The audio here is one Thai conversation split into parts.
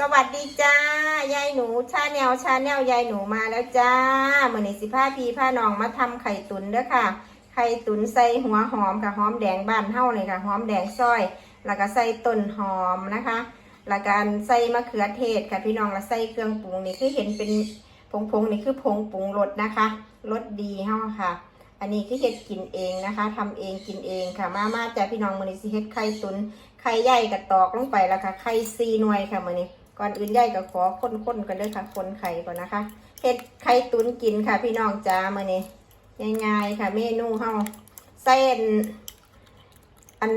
สวัสดีจ้ายายหนูชาแนลชาแนลยายหนูมาแล้วจ้าเหมือนสิผ้าพีผ้าน้องมาทำไข่ตุ๋นเด้อค่ะ ไข่ตุ๋นใส่หัวหอมค่ะหอมแดงบ้านเฮาเลยค่ะหอมแดงซอย แล้วก็ใส่ต้นหอมนะคะแล้วก็ใส่มะเขือเทศค่ะพี่น้องแล้วใส่เครื่องปรุงนี่คือเห็นเป็นผงๆนี่คือผงปรุงรสนะคะรสดีเฮาค่ะ อันนี้คือเฮ็ดกินเองนะคะทำเองกินเองค่ะ มามาจ้าพี่น้องมือนี้สิเฮ็ดไข่ตุ๋นไข่ใหญ่กับตอกลงไปแล้วค่ะไข่ซีหน่วยค่ะมือนี้ ก่อนอื่นใหญ่ก็ขอค้นๆกันเลยค่ะคนไข่ก่อนนะคะเฮ็ดไข่ตุ๋นกินค่ะพี่น้องจ้ามื้อนี้ง่ายๆค่ะ เมนูเฮาใส่อันอัน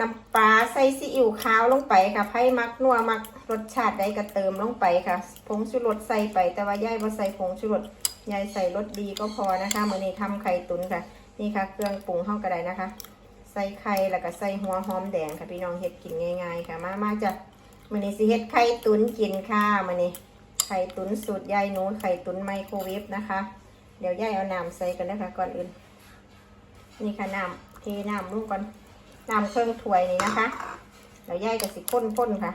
น้ำปลาใส่ซีอิ๊วขาวลงไปค่ะไผ่มักนัวมักรสชาติใดก็เติมลงไปค่ะผงชูรสใส่ไป แต่ว่าย่ายบ่ใส่ผงชูรสยายใส่รสดีก็พอนะคะมื้อนี้ทำไข่ตุ๋นค่ะ นี่ค่ะ เครื่องปรุงเฮาก็ได้นะคะ ใส่ไข่แล้วก็ใส่หัวหอมแดงค่ะพี่น้องเฮ็ดกินง่าย ๆ ค่ะ มามาจ้ะ มันนี้สิเฮ็ดไข่ตุ๋นกินค่ะมันนี้ไข่ตุ๋นสูตรยายหนูไข่ตุ๋นไมโครเวฟนะคะ เดี๋ยวยายเอาน้ำใส่กันนะคะก่อนอื่น นี่ค่ะน้ำเทน้ำลงก่อนน้ำเครื่องถ้วยนี่นะคะเดี๋ยวยายก็สิข้นๆค่ะ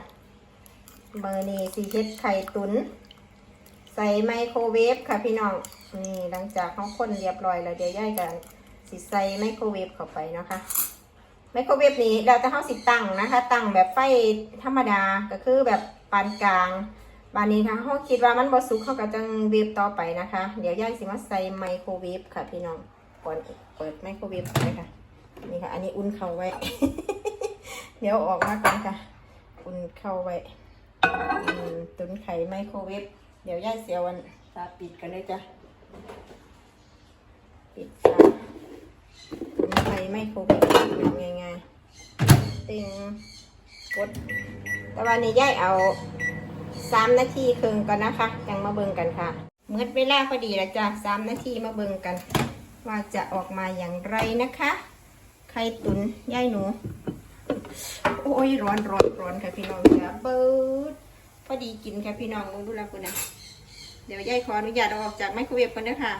เบอร์นี้สิเฮ็ดไข่ตุ๋นใส่ไมโครเวฟค่ะพี่น้องนี่หลังจากเขาข้นเรียบร้อยแล้วเดี๋ยวยายก็สิใส่ไมโครเวฟเข้าไปนะคะ ไมโครเวฟนี้เราจะเข้าสิตั้งนะคะ ตั้งแบบไฟธรรมดาก็คือแบบปานกลางบานนี้ค่ะเขาคิดว่ามันบสุกเขาก็จังเวฟต่อไปนะคะ เดี๋ยวย่ายสิมาใส่ไมโครเวฟค่ะพี่น้องก่อนเปิดไมโครเวฟไปค่ะนี่ค่ะ อันนี้อุ่นเข้าไว้ เดี๋ยวออกมากันค่ะ อุ่นเข้าไว้อืมตุนไข่ไมโครเวฟเดี๋ยวย่ายเสียวันตาปิดกันเลยจ้ะปิดฝาตุ๋นไข่ไม่โครเวฟเป็นง่ายๆ ติงกดแต่วันนี้ย่ายเอาสามนาทีครึ่งก่อนนะคะยังมาเบิ่งกันค่ะเมื่อเวลาพอดีแล้วจ้ะสามนาทีมาเบิ่งกัน ว่าจะออกมาอย่างไรนะคะ ไข่ตุ๋นย่ายหนู โอ้ยร้อนร้อนร้อนค่ะพี่น้องค่ะเบิดพอดีกินค่ะพี่น้องมึงดูแลคุณนะเดี๋ยวย่ายขออนุญาตอออกจากไมโครเวฟกันนะคะ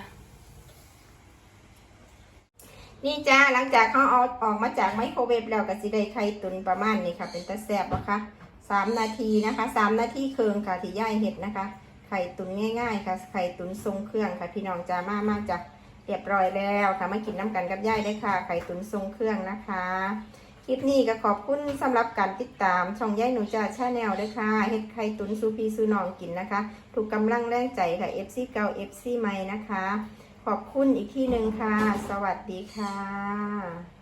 นี่จ้าหลังจากเขาเอาออกมาจากไมโครเวฟแล้วก็สิได้ไข่ตุนประมาณนี้ค่ะ เป็นตะแซบนะคะสามนาทีนะคะสามนาทีเคืองค่ะที่ย่ายเห็ดนะคะ ไข่ตุนง่าย ๆ ค่ะ ไข่ตุนทรงเครื่องค่ะพี่น้องจ้ามามาจ้ะเรียบร้อยแล้วค่ะมากินน้ำกันกับย่ายได้ค่ะ ไข่ตุนทรงเครื่องนะคะคลิปนี้ก็ขอบคุณสำหรับการติดตามช่องย่ายหนูจ้าชาแนลด้วยค่ะเห็ดไข่ตุนซูพีซูนองกินนะคะ ถูกกำลังแรงใจค่ะ FC เก่า FC ใหม่นะคะ อบคุณอีกที่หนึ่งค่ะ สวัสดีค่ะ